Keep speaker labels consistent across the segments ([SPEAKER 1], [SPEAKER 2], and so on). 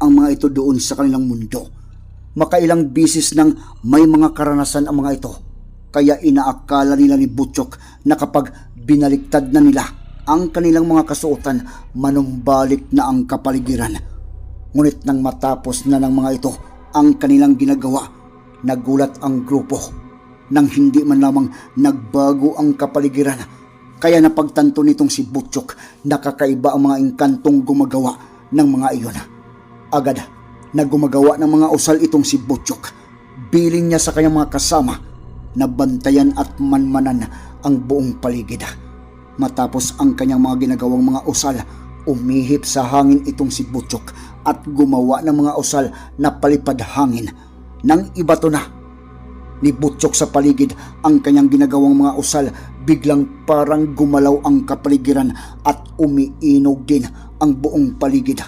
[SPEAKER 1] ang mga ito doon sa kanilang mundo. Makailang bisis nang may mga karanasan ang mga ito. Kaya inaakala nila ni Butchok na kapag binaliktad na nila ang kanilang mga kasuotan, manumbalik na ang kapaligiran. Ngunit nang matapos na ng mga ito ang kanilang ginagawa, nagulat ang grupo nang hindi man lamang nagbago ang kapaligiran. Kaya napagtanto nitong si Butchok na kakaiba ang mga engkantong gumagawa ng mga iyon. Agad na gumagawa ng mga usal itong si Butchok. Biling niya sa kanyang mga kasama na bantayan at manmanan ang buong paligid. Matapos ang kanyang mga ginagawang mga usal, umihip sa hangin itong si Butchok at gumawa ng mga usal na palipad hangin. Nang ibato na ni Butchok sa paligid ang kanyang ginagawang mga usal, biglang parang gumalaw ang kapaligiran at umiinog din ang buong paligid.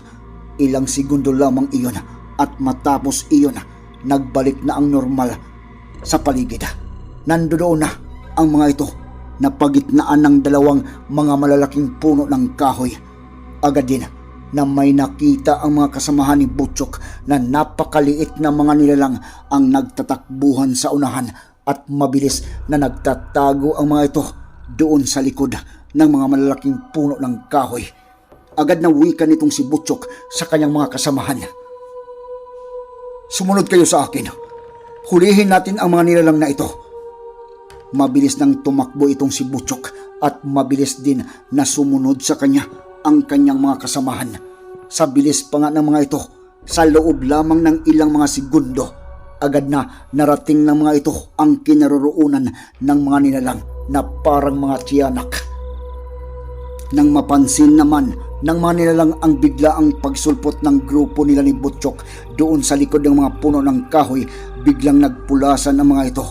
[SPEAKER 1] Ilang segundo lamang iyon at matapos iyon, nagbalik na ang normal sa paligid. Nandoon na ang mga ito na pagitnaan ng dalawang mga malalaking puno ng kahoy. Agad din na may nakita ang mga kasamahan ni Butchok na napakaliit na mga nilalang ang nagtatakbuhan sa unahan at mabilis na nagtatago ang mga ito doon sa likod ng mga malalaking puno ng kahoy. Agad na wika nitong si Butchok sa kanyang mga kasamahan. Sumunod kayo sa akin. Hulihin natin ang mga nilalang na ito. Mabilis nang tumakbo itong si Butchok at mabilis din na sumunod sa kanya ang kanyang mga kasamahan. Sa bilis pa nga ng mga ito, sa loob lamang ng ilang mga segundo, agad na narating ng mga ito ang kinaroroonan ng mga nilalang na parang mga tiyanak. Nang mapansin naman ng mga nilalang ang bigla ang pagsulpot ng grupo nila ni Butchok doon sa likod ng mga puno ng kahoy, biglang nagpulasan ang mga ito.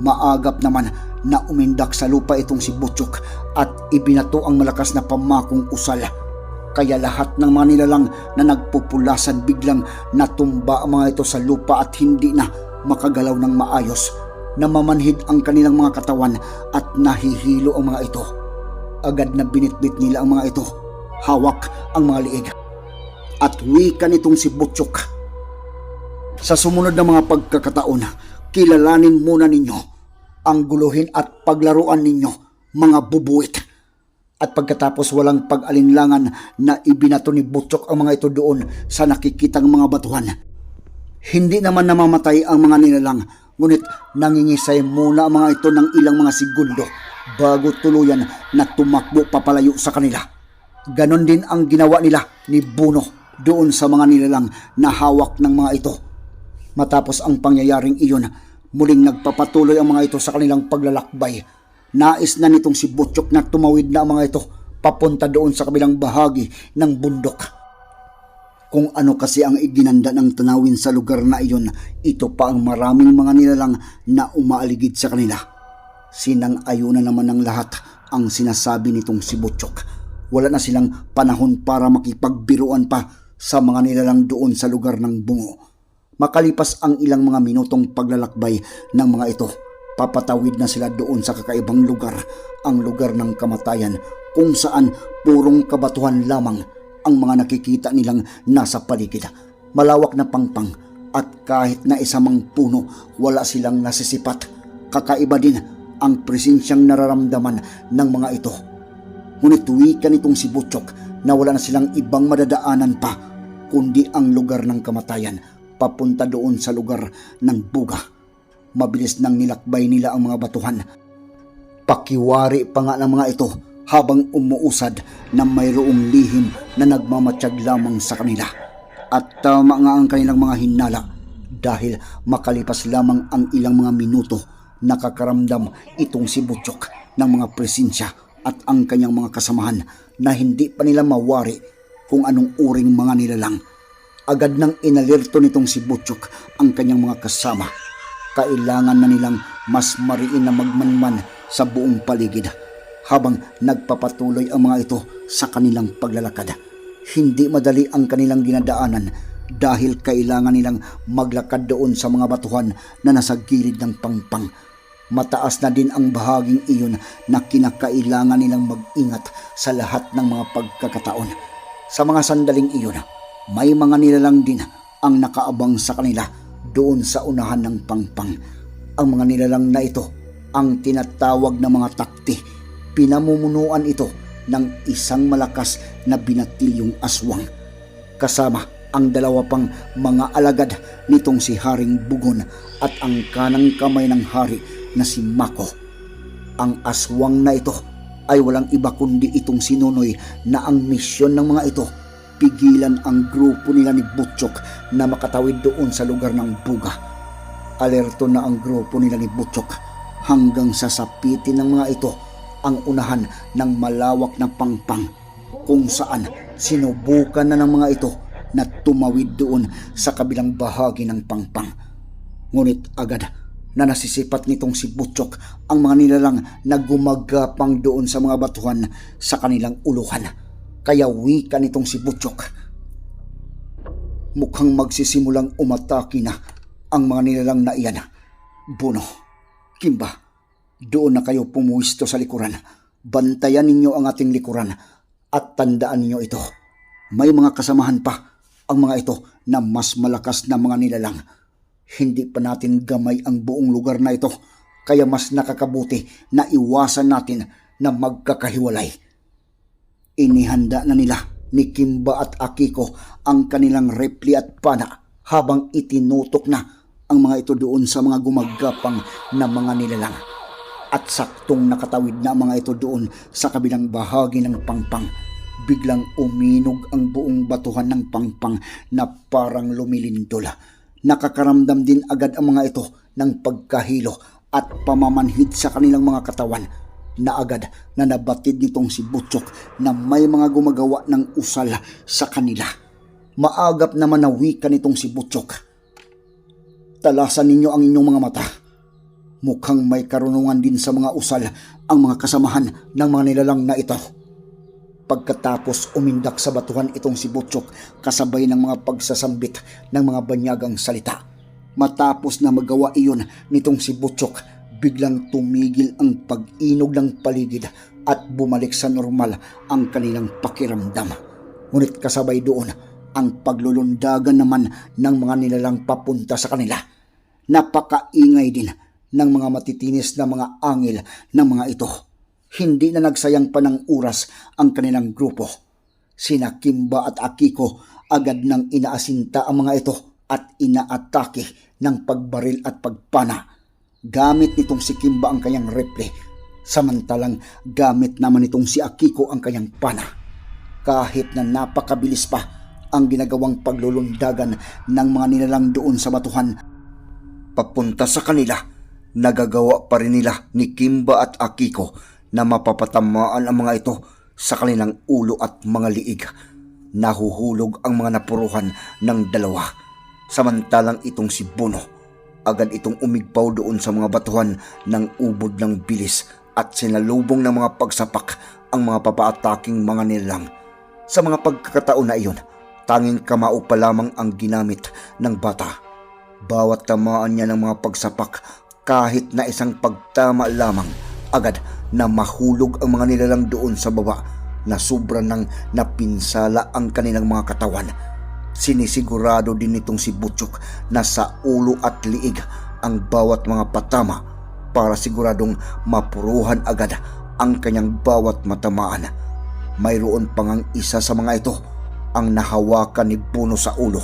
[SPEAKER 1] Maagap naman na umindak sa lupa itong si Butchok at ibinato ang malakas na pamakong usal. Kaya lahat ng mga nilalang na nagpupulasan biglang natumba ang mga ito sa lupa at hindi na makagalaw ng maayos. Namamanhid ang kanilang mga katawan at nahihilo ang mga ito. Agad na binitbit nila ang mga ito. Hawak ang mga liig. At wika nitong si Butchok. Sa sumunod na mga pagkakataon, kilalanin muna ninyo ang guluhin at paglaruan ninyo, mga bubuit. At pagkatapos walang pag-alinlangan na ibinato ni Butchok ang mga ito doon sa nakikitang mga batuhan. Hindi naman namamatay ang mga nilalang, ngunit nangingisay muna ang mga ito ng ilang mga segundo bago tuluyan na tumakbo papalayo sa kanila. Ganon din ang ginawa nila ni Buno doon sa mga nilalang na hawak ng mga ito. Matapos ang pangyayaring iyon, muling nagpapatuloy ang mga ito sa kanilang paglalakbay. Nais na nitong si Butchok na tumawid na ang mga ito papunta doon sa kabilang bahagi ng bundok. Kung ano kasi ang iginanda ng tanawin sa lugar na iyon, ito pa ang maraming mga nilalang na umaaligid sa kanila. Sinang-ayunan naman ng lahat ang sinasabi nitong si Butchok. Wala na silang panahon para makipagbiruan pa sa mga nilalang doon sa lugar ng bungo. Makalipas ang ilang mga minutong paglalakbay ng mga ito, papatawid na sila doon sa kakaibang lugar, ang lugar ng kamatayan, kung saan purong kabatuhan lamang ang mga nakikita nilang nasa paligid. Malawak na pangpang at kahit na isamang puno, wala silang nasisipat. Kakaiba din ang presensyang nararamdaman ng mga ito. Ngunit wika nitong si Butchok na wala na silang ibang madadaanan pa kundi ang lugar ng kamatayan papunta doon sa lugar ng buga. Mabilis nang nilakbay nila ang mga batuhan. Pakiwari pa nga ng mga ito habang umuusad na mayroong lihim na nagmamatsyag lamang sa kanila. At tama nga ang kanilang mga hinala dahil makalipas lamang ang ilang mga minuto nakakaramdam itong si Butchok ng mga presensya at ang kanyang mga kasamahan na hindi pa nila mawari kung anong uring mga nilalang. Agad nang inalerto nitong si Butchok ang kanyang mga kasama. Kailangan na nilang mas mariin na magmanman sa buong paligid habang nagpapatuloy ang mga ito sa kanilang paglalakad. Hindi madali ang kanilang dinadaanan dahil kailangan nilang maglakad doon sa mga batuhan na nasa gilid ng pangpang. Mataas na din ang bahaging iyon na kinakailangan nilang mag-ingat sa lahat ng mga pagkakataon. Sa mga sandaling iyon, may mga nilalang din ang nakaabang sa kanila doon sa unahan ng pangpang. Ang mga nilalang na ito ang tinatawag na mga takti. Pinamumunuan ito ng isang malakas na binatilyong aswang. Kasama ang dalawa pang mga alagad nitong si Haring Bugon at ang kanang kamay ng hari na si Mako. Ang aswang na ito ay walang iba kundi itong sinunoy na ang misyon ng mga ito pigilan ang grupo nila ni Butchok na makatawid doon sa lugar ng Buga. Alerto na ang grupo nila ni Butchok hanggang sa sapitin ng mga ito ang unahan ng malawak na pangpang kung saan sinubukan na ng mga ito na tumawid doon sa kabilang bahagi ng pangpang. Ngunit agad na nasisipat nitong si Butchok ang mga nilalang na gumagapang doon sa mga batuhan sa kanilang uluhan. Kaya wika nitong si Butchok. Mukhang magsisimulang umatake na ang mga nilalang na iyan. Buno, Kimba, doon na kayo pumuwisto sa likuran. Bantayan ninyo ang ating likuran at tandaan ninyo ito. May mga kasamahan pa ang mga ito na mas malakas na mga nilalang. Hindi pa natin gamay ang buong lugar na ito, kaya mas nakakabuti na iwasan natin na magkakahiwalay. Inihanda na nila ni Kimba at Akiko ang kanilang repli at pana habang itinutok na ang mga ito doon sa mga gumagapang na mga nilalang. At saktong nakatawid na ang mga ito doon sa kabilang bahagi ng pangpang. Biglang uminog ang buong batuhan ng pangpang na parang lumilindol. Nakakaramdam din agad ang mga ito ng pagkahilo at pamamanhid sa kanilang mga katawan na agad na nabatid nitong si Butchok na may mga gumagawa ng usal sa kanila. Maagap naman na wika nitong si Butchok. Talasan ninyo ang inyong mga mata. Mukhang may karunungan din sa mga usal ang mga kasamahan ng mga nilalang na ito. Pagkatapos umindak sa batuhan itong si Butchok kasabay ng mga pagsasambit ng mga banyagang salita. Matapos na magawa iyon nitong si Butchok, biglang tumigil ang pag-inog ng paligid at bumalik sa normal ang kanilang pakiramdam. Ngunit kasabay doon ang paglulundagan naman ng mga nilalang papunta sa kanila. Napakaingay din ng mga matitinis na mga angil ng mga ito. Hindi na nagsayang pa ng oras ang kanilang grupo. Sina Kimba at Akiko agad nang inaasinta ang mga ito at inaatake ng pagbaril at pagpana. Gamit nitong si Kimba ang kanyang repli, samantalang gamit naman nitong si Akiko ang kanyang pana. Kahit na napakabilis pa ang ginagawang paglulundagan ng mga nilalang doon sa batuhan, papunta sa kanila, nagagawa pa rin nila ni Kimba at Akiko na mapapatamaan ang mga ito sa kanilang ulo at mga liig. Nahuhulog ang mga napuruhan ng dalawa. Samantalang itong si Bono, agad itong umigpaw doon sa mga batuhan ng ubod ng bilis at sinalubong ng mga pagsapak ang mga papaataking mga nilang. Sa mga pagkakataon na iyon, tanging kamao pa lamang ang ginamit ng bata. Bawat tamaan niya ng mga pagsapak kahit na isang pagtama lamang agad na mahulog ang mga nilalang doon sa baba na sobra nang napinsala ang kanilang mga katawan. Sinisigurado din nitong si Butchok na sa ulo at liig ang bawat mga patama para siguradong mapuruhan agad ang kanyang bawat matamaan. Mayroon pang ang isa sa mga ito ang nahawakan ni Puno sa ulo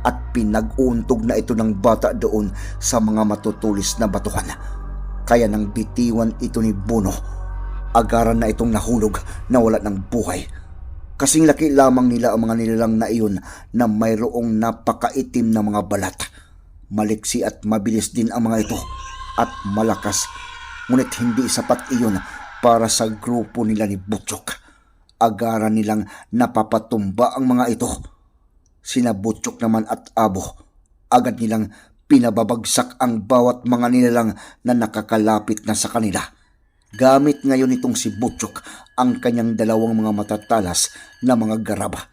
[SPEAKER 1] at pinag-uuntog na ito ng bata doon sa mga matutulis na batuhan. Kaya nang bitiwan ito ni Bono, agaran na itong nahulog na wala ng buhay. Kasing laki lamang nila ang mga nilalang na iyon na mayroong napakaitim na mga balat. Maliksi at mabilis din ang mga ito at malakas. Ngunit hindi sapat iyon para sa grupo nila ni Butchok. Agaran nilang napapatumba ang mga ito. Sina Butchok naman at Abo, agad nilang pinababagsak ang bawat mga nilalang na nakakalapit na sa kanila. Gamit ngayon itong si Butchok ang kanyang dalawang mga matatalas na mga garaba,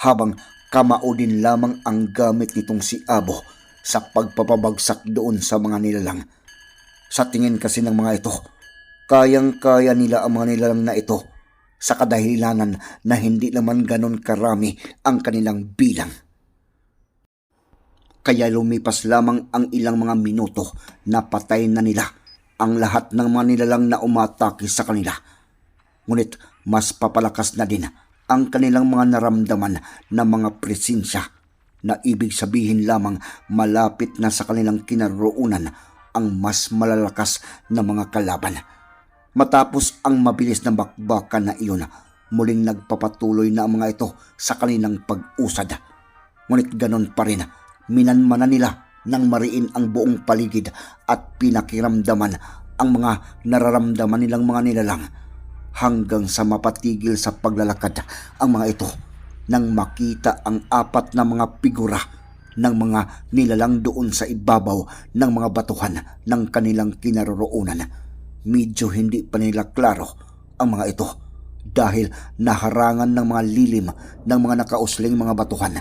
[SPEAKER 1] habang kamao din lamang ang gamit nitong si Abo sa pagpapabagsak doon sa mga nilalang. Sa tingin kasi ng mga ito, kayang-kaya nila ang mga nilalang na ito sa kadahilanan na hindi naman ganon karami ang kanilang bilang. Kaya lumipas lamang ang ilang mga minuto na patay na nila ang lahat ng mga nilalang na umatake sa kanila. Ngunit mas papalakas na din ang kanilang mga naramdaman na mga presensya na ibig sabihin lamang malapit na sa kanilang kinaroonan ang mas malalakas na mga kalaban. Matapos ang mabilis na bakbakan na iyon, muling nagpapatuloy na ang mga ito sa kanilang pag-usad. Ngunit ganon pa rin, minanmana nila nang mariin ang buong paligid at pinakiramdaman ang mga nararamdaman nilang mga nilalang hanggang sa mapatigil sa paglalakad ang mga ito nang makita ang apat na mga figura ng mga nilalang doon sa ibabaw ng mga batuhan ng kanilang kinaroroonan. Medyo hindi pa nila klaro ang mga ito dahil naharangan ng mga lilim ng mga nakausling mga batuhan.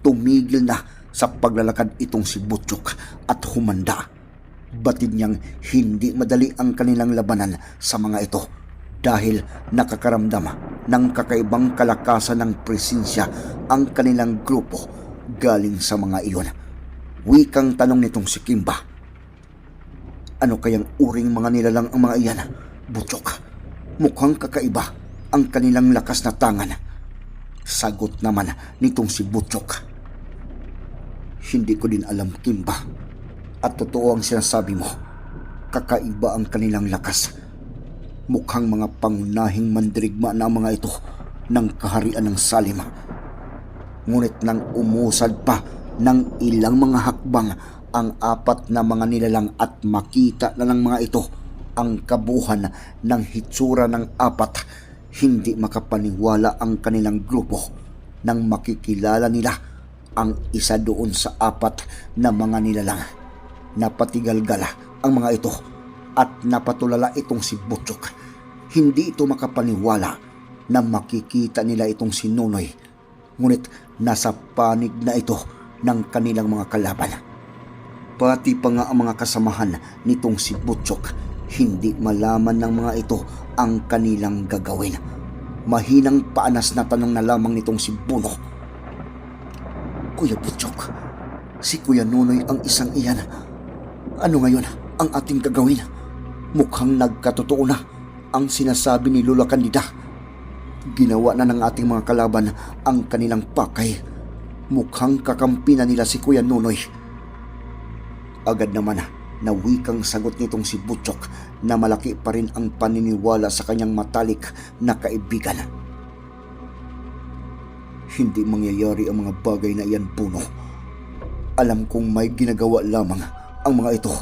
[SPEAKER 1] Tumigil na sa paglalakad itong si Butchok at humanda. Batid niyang hindi madali ang kanilang labanan sa mga ito dahil nakakaramdam ng kakaibang kalakasan ng presensya ang kanilang grupo galing sa mga iyon. Wikang tanong nitong si Kimba. Ano kayang uring mga nilalang ang mga iyan? Butchok. Mukhang kakaiba ang kanilang lakas na tangan. Sagot naman nitong si Butchok. Hindi ko din alam, Kimba. At totoo ang sinasabi mo. Kakaiba ang kanilang lakas. Mukhang mga pangunahing mandirigma na mga ito ng kaharian ng Salima. Ngunit nang umusad pa ng ilang mga hakbang ang apat na mga nilalang at makita na ng mga ito ang kabuhan ng hitsura ng apat, hindi makapaniwala ang kanilang grupo nang makikilala nila ang isa doon sa apat na mga nilalang. Napatigalgala ang mga ito at napatulala itong si Butchok. Hindi ito makapaniwala na makikita nila itong si Nunoy. Ngunit nasa panig na ito ng kanilang mga kalaban. Pati pa nga ang mga kasamahan nitong si Butchok, hindi malaman ng mga ito ang kanilang gagawin. Mahinang paanas na tanong na lamang nitong si Buno. Kuya Butchok, si Kuya Nunoy ang isang iyan. Ano ngayon ang ating gagawin? Mukhang nagkatotoo na ang sinasabi ni Lula Candida. Ginawa na ng ating mga kalaban ang kanilang pakay. Mukhang kakampi na nila si Kuya Nunoy. Agad naman na wikang sagot nitong si Butchok na malaki pa rin ang paniniwala sa kanyang matalik na kaibigan. Hindi mangyayari ang mga bagay na iyan, Puno. Alam kong may ginagawa lamang ang mga ito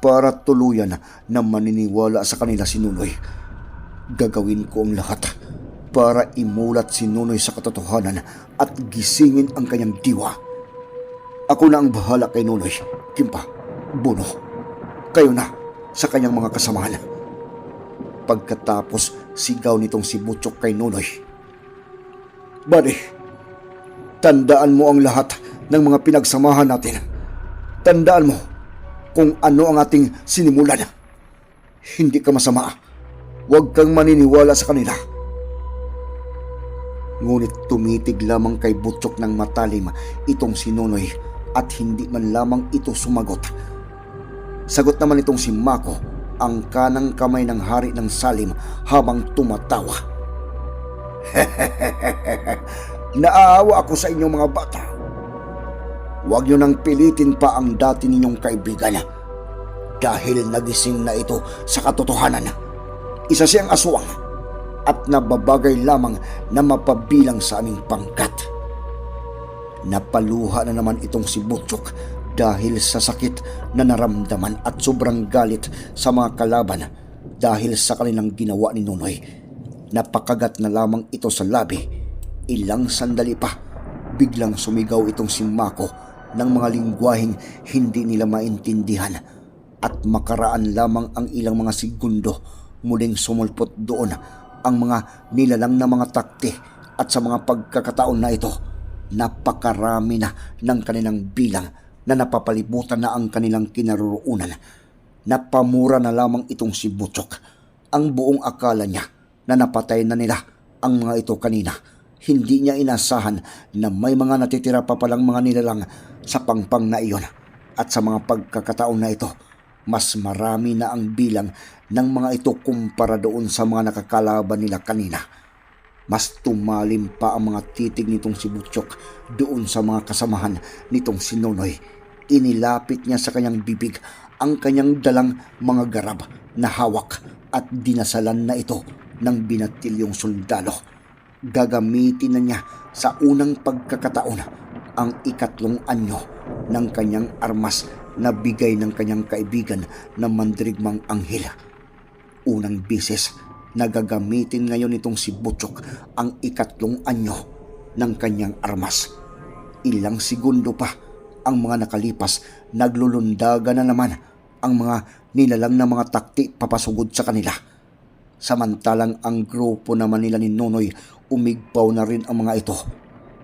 [SPEAKER 1] para tuluyan na maniniwala sa kanila si Nunoy. Gagawin ko ang lahat para imulat si Nunoy sa katotohanan at gisingin ang kanyang diwa. Ako na ang bahala kay Nunoy, Kimpa, Buno. Kayo na sa kanyang mga kasamahan. Pagkatapos sigaw nitong si Butchok kay Nunoy. Buddy, tandaan mo ang lahat ng mga pinagsamahan natin. Tandaan mo kung ano ang ating sinimulan. Hindi ka masama. Huwag kang maniniwala sa kanila. Ngunit tumitig lamang kay Butchok ng matalim itong si Nonoy at hindi man lamang ito sumagot. Sagot naman itong si Mako ang kanang kamay ng hari ng Salim habang tumatawa. Naaawa ako sa inyong mga bata. huwag niyo nang pilitin pa ang dati ninyong kaibigan. Dahil nagising na ito sa katotohanan. Isa siyang aswang at nababagay lamang na mapabilang sa aming pangkat. Napaluha na naman itong si Butchok dahil sa sakit na naramdaman at sobrang galit sa mga kalaban dahil sa kanilang ginawa ni Nunoy. Napakagat na lamang ito sa labi. Ilang sandali pa, biglang sumigaw itong si Mako ng mga lingwaheng hindi nila maintindihan at makaraan lamang ang ilang mga segundo muling sumulpot doon ang mga nilalang na mga takti at sa mga pagkakataon na ito, napakarami na ng kanilang bilang na napapalibutan na ang kanilang kinaroroonan. Napamura na lamang itong si Butchok. Ang buong akala niya na napatay na nila ang mga ito kanina. Hindi niya inasahan na may mga natitira pa palang mga nilalang sa pangpang na iyon. At sa mga pagkakataon na ito, mas marami na ang bilang ng mga ito kumpara doon sa mga nakakalaban nila kanina. Mas tumalim pa ang mga titig nitong si Butchok doon sa mga kasamahan nitong si Nonoy. Inilapit niya sa kanyang bibig ang kanyang dalang mga garab na hawak at dinasalan na ito ng binatilyong sundalo. Gagamitin na niya sa unang pagkakataon ang ikatlong anyo ng kanyang armas na bigay ng kanyang kaibigan na mandirigmang anghel. Unang bisis na gagamitin ngayon itong si Butchok ang ikatlong anyo ng kanyang armas. Ilang segundo pa ang mga nakalipas, naglulundaga na naman ang mga nilalang na mga takti papasugod sa kanila. Samantalang ang grupo naman nila ni Nonoy umigpaw na rin ang mga ito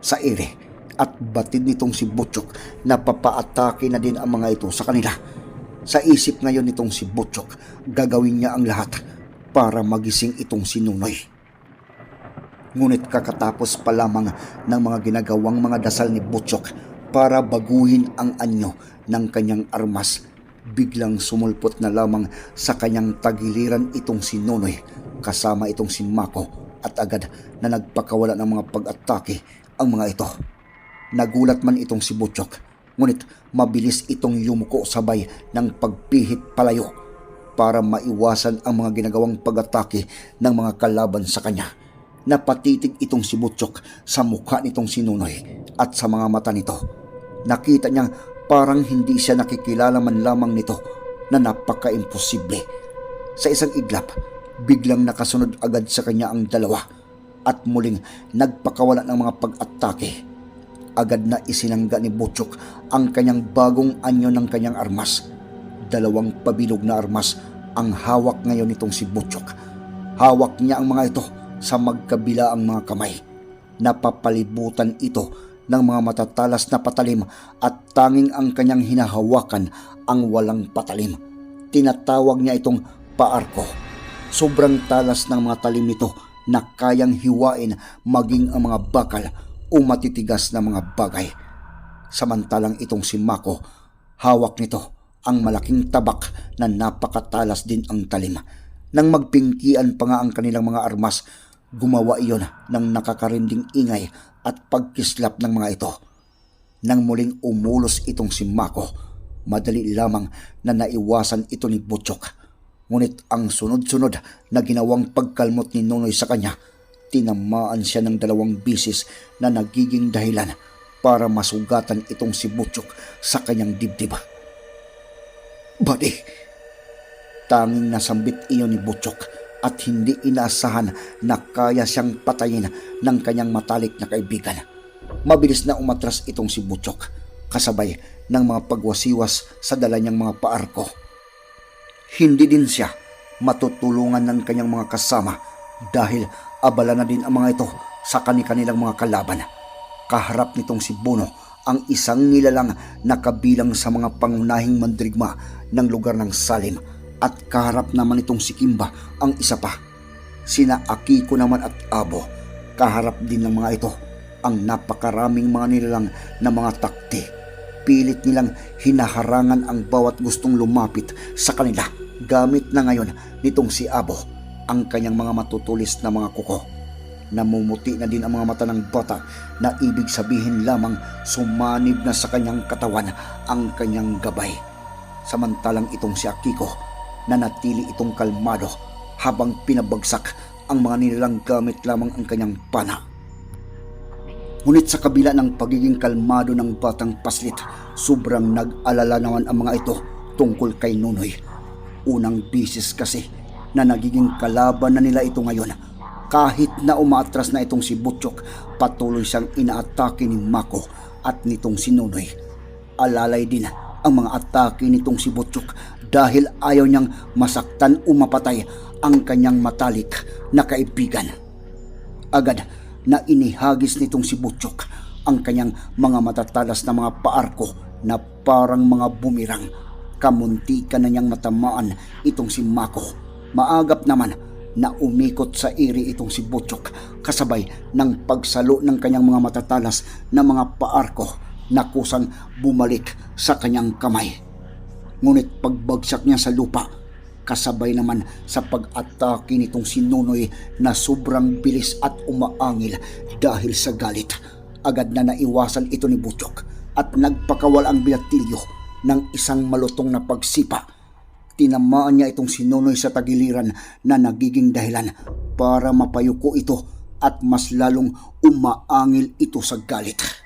[SPEAKER 1] sa ere at batid nitong si Butchok na papaatake na din ang mga ito sa kanila. Sa isip ngayon nitong si Butchok, gagawin niya ang lahat para magising itong si Nunoy. Ngunit kakatapos pa lamang ng mga ginagawang mga dasal ni Butchok para baguhin ang anyo ng kanyang armas, biglang sumulpot na lamang sa kanyang tagiliran itong si Nunoy kasama itong si Mako at agad na nagpakawala ng mga pag-atake ang mga ito. Nagulat man itong si Butchok, ngunit mabilis itong yumuko sabay ng pagpihit palayo para maiwasan ang mga ginagawang pag-atake ng mga kalaban sa kanya. Napatitig itong si Butchok sa mukha nitong si Nunoy at sa mga mata nito. Nakita niyang parang hindi siya nakikilala man lamang nito na napaka-imposible. Sa isang iglap, biglang nakasunod agad sa kanya ang dalawa at muling nagpakawala ng mga pag-atake agad na isinangga ni Butchok ang kanyang bagong anyo ng kanyang armas. Dalawang pabilog na armas ang hawak ngayon nitong si Butchok. Hawak niya ang mga ito sa magkabila ang mga kamay. Napapalibutan ito ng mga matatalas na patalim at tanging ang kanyang hinahawakan ang walang patalim. Tinatawag niya itong paarko. Sobrang talas ng mga talim nito na kayang hiwain maging ang mga bakal o matitigas na mga bagay. Samantalang itong si Mako, hawak nito ang malaking tabak na napakatalas din ang talim. Nang magpingkian pa nga ang kanilang mga armas, gumawa iyon ng nakakarinding ingay at pagkislap ng mga ito. Nang muling umulos itong si Mako, madali lamang na naiwasan ito ni Butchok. Ngunit ang sunod-sunod na ginawang pagkalmot ni Nonoy sa kanya, tinamaan siya ng dalawang bisis na nagiging dahilan para masugatan itong si Butchok sa kanyang dibdib. Badi, tanging nasambit iyon ni Butchok at hindi inaasahan na kaya siyang patayin ng kanyang matalik na kaibigan. Mabilis na umatras itong si Butchok kasabay ng mga pagwasiwas sa dala niyang mga paarko. Hindi din siya matutulungan ng kanyang mga kasama dahil abala na din ang mga ito sa kanilang mga kalaban. Kaharap nitong si Bono ang isang nilalang na kabilang sa mga pangunahing mandirigma ng lugar ng Salim at kaharap naman itong si Kimba ang isa pa. Sina Akiko naman at Abo, kaharap din ng mga ito ang napakaraming mga nilalang na mga takti. Pilit nilang hinaharangan ang bawat gustong lumapit sa kanila gamit na ngayon nitong si Abo ang kanyang mga matutulis na mga kuko. Namumuti na din ang mga mata ng bata na ibig sabihin lamang sumanib na sa kanyang katawan ang kanyang gabay. Samantalang itong si Akiko na natili itong kalmado habang pinabagsak ang mga nilalang gamit lamang ang kanyang pana. Ngunit sa kabila ng pagiging kalmado ng batang paslit, sobrang nag-alala naman ang mga ito tungkol kay Nunoy. Unang bisis kasi na nagiging kalaban na nila ito ngayon. Kahit na umaatras na itong si Butchok, patuloy siyang inaatake ni Mako at nitong si Nunoy. Alalay din ang mga atake nitong si Butchok dahil ayaw niyang masaktan o mapatay ang kanyang matalik na kaibigan. Agad na inihagis nitong si Butchok ang kanyang mga matatalas na mga paarko na parang mga bumirang. Kamunti ka na niyang matamaan itong si Mako. Maagap naman na umikot sa iri itong si Butchok kasabay ng pagsalo ng kanyang mga matatalas na mga paarko na kusang bumalik sa kanyang kamay. Ngunit pagbagsak niya sa lupa, kasabay naman sa pag-atake nitong si Nunoy na sobrang bilis at umaangil dahil sa galit. Agad na naiwasan ito ni Butchok at nagpakawal ang binatilyo ng isang malutong na pagsipa. Tinamaan niya itong si Nunoy sa tagiliran na nagiging dahilan para mapayuko ito at mas lalong umaangil ito sa galit.